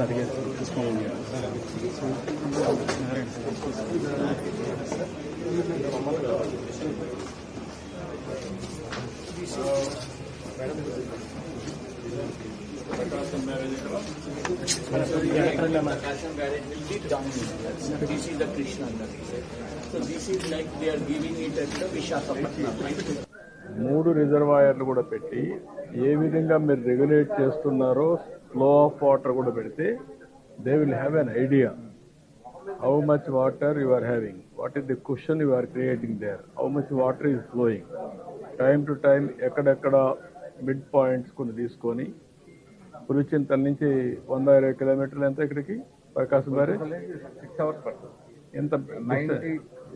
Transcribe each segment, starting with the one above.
అడిగేసి తీసుకోమని Prakasham garage will be down here. This is the Krishna Nagar. So this is like they are giving it at the Visakhapatnam, right? మూడు రిజర్వాయర్లు కూడా పెట్టి ఏ విధంగా మీరు రెగ్యులేట్ చేస్తున్నారో ఫ్లో ఆఫ్ వాటర్ కూడా పెడితే they will have an idea how much water you are having what is the question you are creating there how much water is flowing time to time ఎక్కడెక్కడ mid points కొన్ని తీసుకొని పులిచింతల నుంచి వంద ఇరవై కిలోమీటర్లు ఎంత ఇక్కడికి? ప్రకాశం గారి సిక్స్ అవర్స్ పడుతుంది. ఎంత?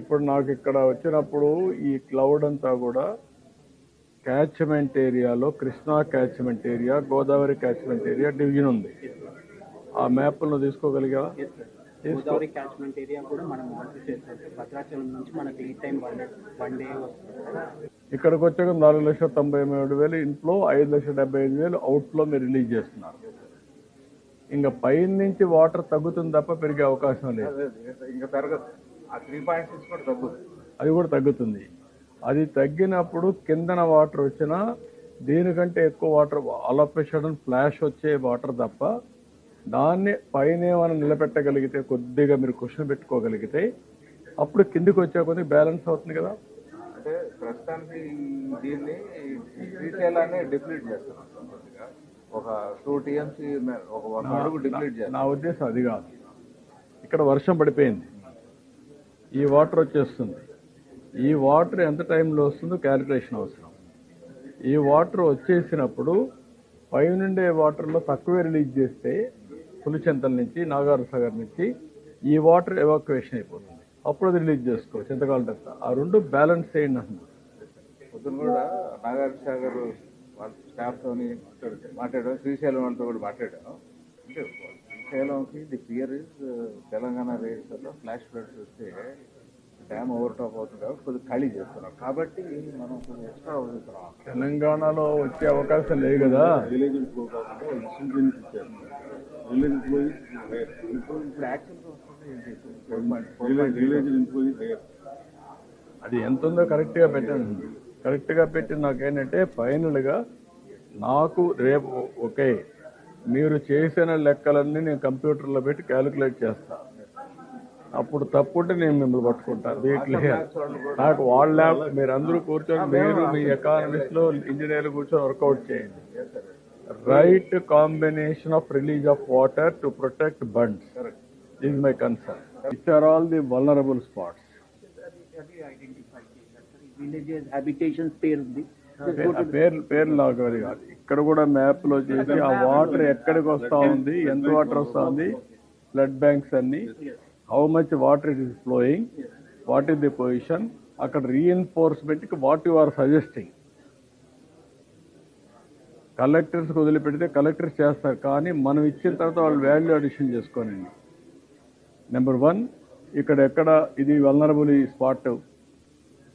ఇప్పుడు నాకు ఇక్కడ వచ్చినప్పుడు ఈ క్లౌడ్ అంతా కూడా క్యాచ్మెంట్ ఏరియాలో Krishna catchment area Godavari catchment area division ఉంది. ఆ మ్యాప్లను తీసుకోగలిగా గోదావరి క్యాచ్మెంట్ ఏరియా కూడా మనం మానిటర్ చేస్తాం భద్రాచలం నుంచి మనకి ఈ time one day one day వస్తుంది. ఇక్కడికి వచ్చాక నాలుగు లక్షల తొంభై మూడు వేలు ఇన్ఫ్లో ఐదు లక్షల డెబ్బై ఐదు వేలు అవుట్ఫ్లో మీరు రిలీజ్ చేస్తున్నారు. ఇంకా పైన నుంచి వాటర్ తగ్గుతుంది తప్ప పెరిగే అవకాశం లేదు. ఇంకా పెరగదు. అది కూడా తగ్గుతుంది. అది తగ్గినప్పుడు కిందన వాటర్ వచ్చినా దీనికంటే ఎక్కువ వాటర్ అలపేషన్ ఫ్లాష్ వచ్చే వాటర్ తప్ప దాన్ని పైన ఏమైనా నిలబెట్టగలిగితే కొద్దిగా మీరు క్వశ్చన్ పెట్టుకోగలిగితే అప్పుడు కిందికి వచ్చే కొద్ది బ్యాలెన్స్ అవుతుంది కదా. అంటే ప్రస్తుతానికి దీన్ని డిప్లీట్ ఒక టూ టీఎంసీ ఒక ఒక అడుగు డిప్లీట్ చేస్తాం నా ఉద్దేశం అది కాదు. ఇక్కడ వర్షం పడిపోయింది. ఈ వాటర్ వచ్చేస్తుంది. ఈ వాటర్ ఎంత టైంలో వస్తుందో క్యాలిక్యులేషన్ అవసరం. ఈ వాటర్ వచ్చేసినప్పుడు పైనుండే వాటర్లో తక్కువే రిలీజ్ చేస్తే పులిచెంతల నుంచి నాగార్ సాగర్ నుంచి ఈ వాటర్ ఎవాక్యువేషన్ అయిపోతుంది. అప్పుడు అది రిలీజ్ చేసుకో చింతకాల దత్త ఆ రెండు బ్యాలెన్స్ చేయండి అంటున్నాను పొద్దున కూడా నాగార్జున సాగర్ వాళ్ళ స్టాఫ్తో తోని మాట్లాడాం శ్రీశైలం వాళ్ళతో కూడా మాట్లాడాం శ్రీశైలంకి ది ఫియర్ ఇస్ తెలంగాణ రేట్స్లో ఫ్లాష్ ఫ్లడ్స్ వస్తే డ్యామ్ ఓవర్ టాప్ అవుతుంది కాబట్టి కొద్దిగా ఖాళీ చేస్తున్నాం కాబట్టి మనం కొంచెం ఎక్స్ట్రా వదులుతున్నాం తెలంగాణలో వచ్చే అవకాశం లేదు కదా? విలేజ్ ఫ్లో కాకుండా ఇన్సూరెన్స్ ఇచ్చారు విలేజ్ ఫ్లో ఇప్పుడు ఇప్పుడు వస్తుంది విలేజ్ ఇంప్రూవ్ హైయర్ అది ఎంత ఉందో కరెక్ట్గా పెట్టండి. కరెక్ట్గా పెట్టి నాకేంటంటే ఫైనల్గా నాకు రేపు ఓకే మీరు చేసిన లెక్కలన్నీ నేను కంప్యూటర్లో పెట్టి క్యాలిక్యులేట్ చేస్తా. అప్పుడు తప్పుంటే నేను మిమ్మల్ని పట్టుకుంటాను. వీటిలో నాకు వాళ్ళ మీరు అందరూ కూర్చొని మీరు మీ ఎకానమిస్ట్లో ఇంజనీర్లు కూర్చొని వర్కౌట్ చేయండి. Right combination of release of water to protect bunds is my concern it's are all the vulnerable spots Villages, habitations, పేర్లు పేర్లు నాకు అది కాదు. ఇక్కడ కూడా మ్యాప్లో చేసి ఆ వాటర్ ఎక్కడికి వస్తా ఉంది ఎంత వాటర్ వస్తా ఉంది ఫ్లడ్ బ్యాంక్స్ అన్ని how much water it is flowing what is the position అక్కడ రీఎన్ఫోర్స్మెంట్కి what you are suggesting collectors వదిలిపెడితే కలెక్టర్స్ చేస్తారు కానీ మనం ఇచ్చిన తర్వాత వాళ్ళు వాల్యూ అడిషన్ చేసుకోనండి నెంబర్ వన్ ఇక్కడ ఎక్కడ ఇది వల్నరబుల్ ఈ స్పాట్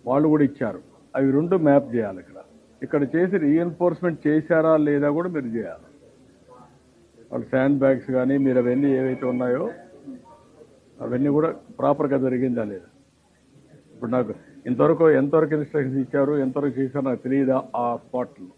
వాళ్ళు కూడా ఇచ్చారు. అవి రెండు మ్యాప్ చేయాలి ఇక్కడ. ఇక్కడ చేసి రీఎన్ఫోర్స్మెంట్ చేశారా లేదా కూడా మీరు చేయాలి. వాళ్ళు శాండ్ బ్యాగ్స్ కానీ మీరు అవన్నీ ఏవైతే ఉన్నాయో అవన్నీ కూడా ప్రాపర్గా జరిగిందా లేదా? ఇప్పుడు నాకు ఇంతవరకు ఎంతవరకు ఇన్స్ట్రక్షన్స్ ఇచ్చారు ఎంతవరకు చేశారో నాకు తెలియదా ఆ స్పాట్లో